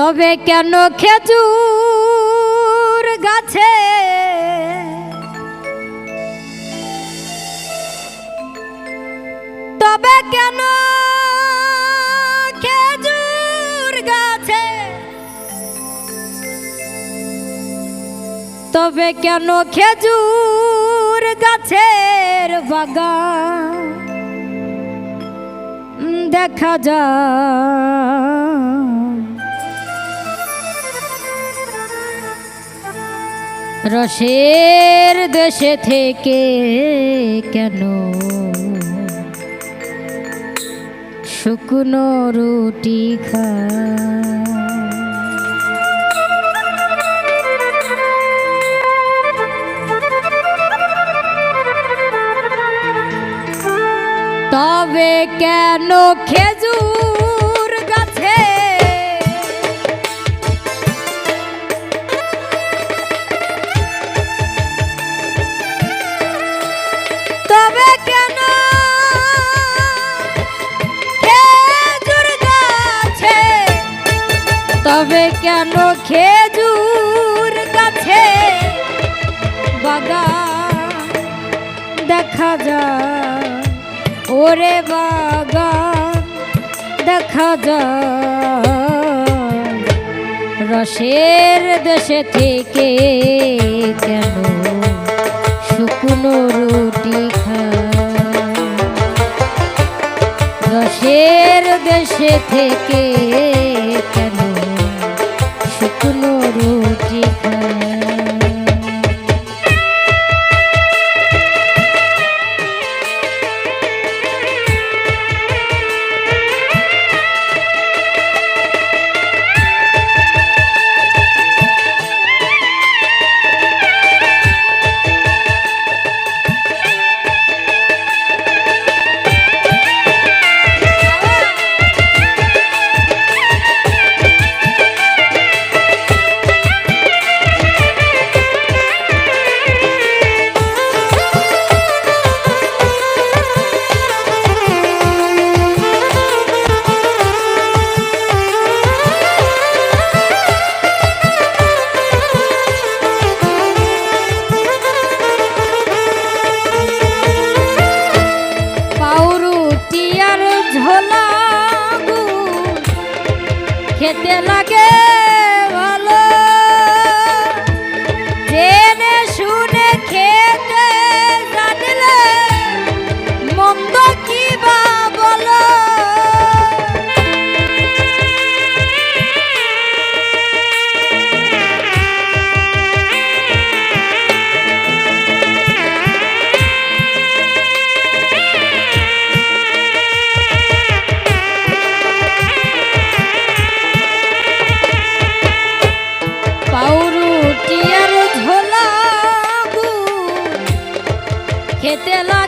তবে কেন খেজুর গাছে? তবে কেন খেজুর গাছে? তবে কেন খেজুর গাছের বাগান? দেখা যায় রসের দেশে থেকে কেন? শুকনো রুটি খা। তবে কেন খেজুর তবে খেজুর গাছে বাগান দেখা যায়। ওরে বাগান দেখা যায়। রসের দেশে থেকে কেন শুকনো রুটি খায়? রসের দেশে থেকে খেতে লাগে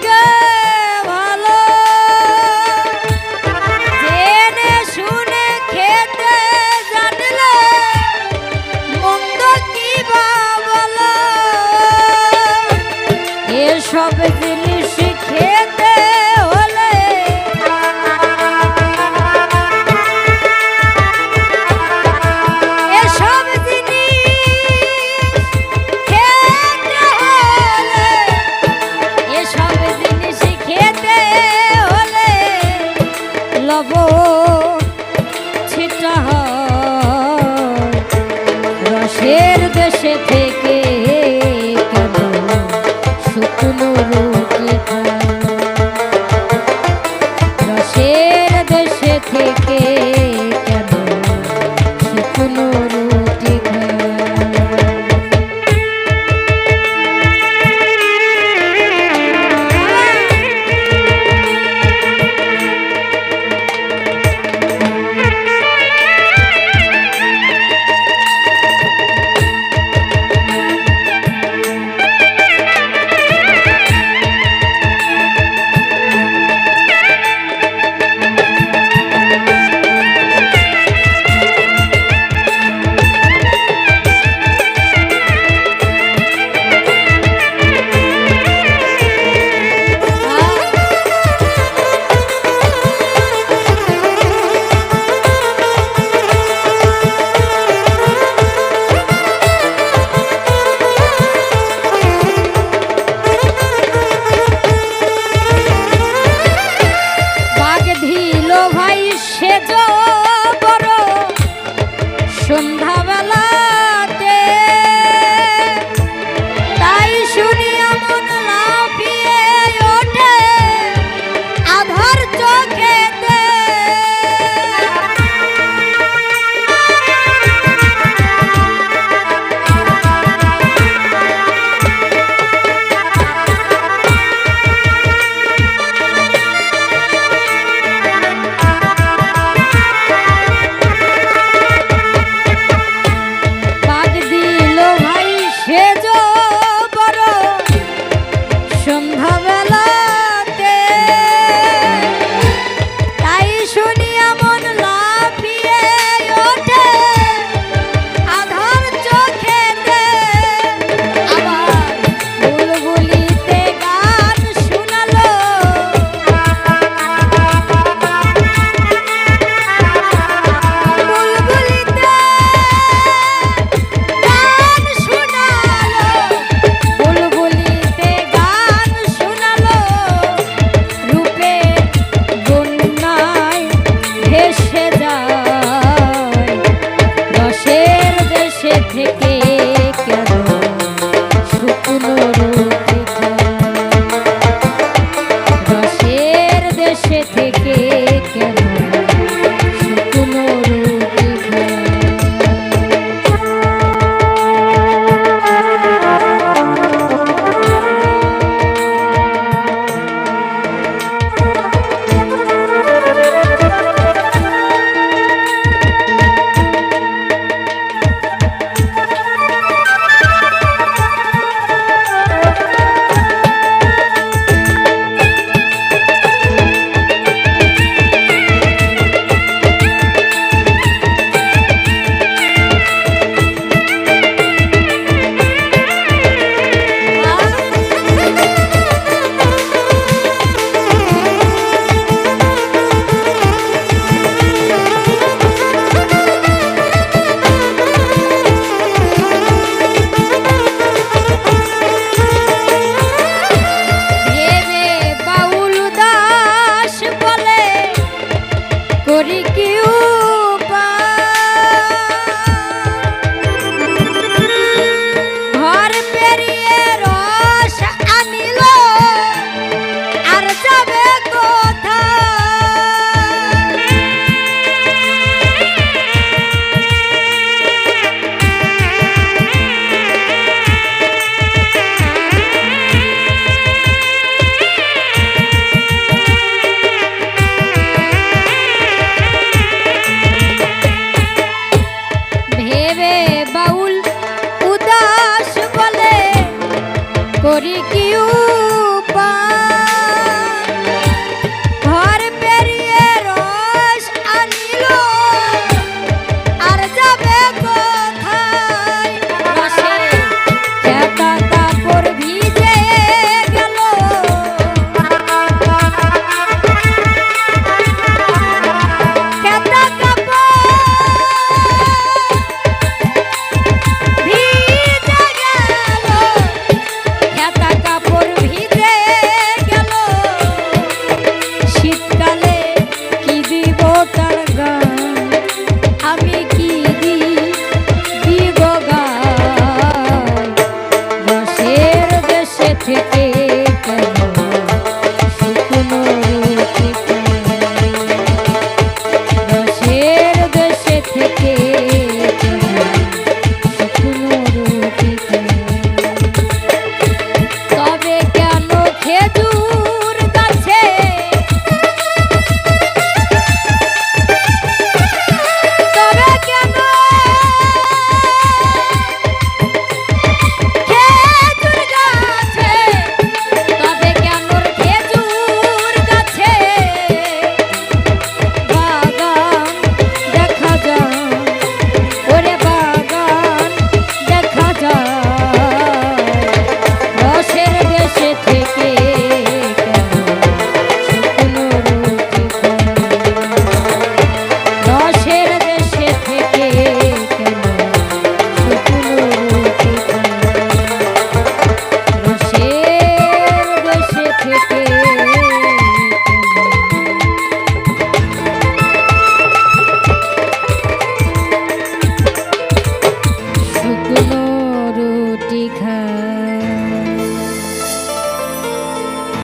থেকে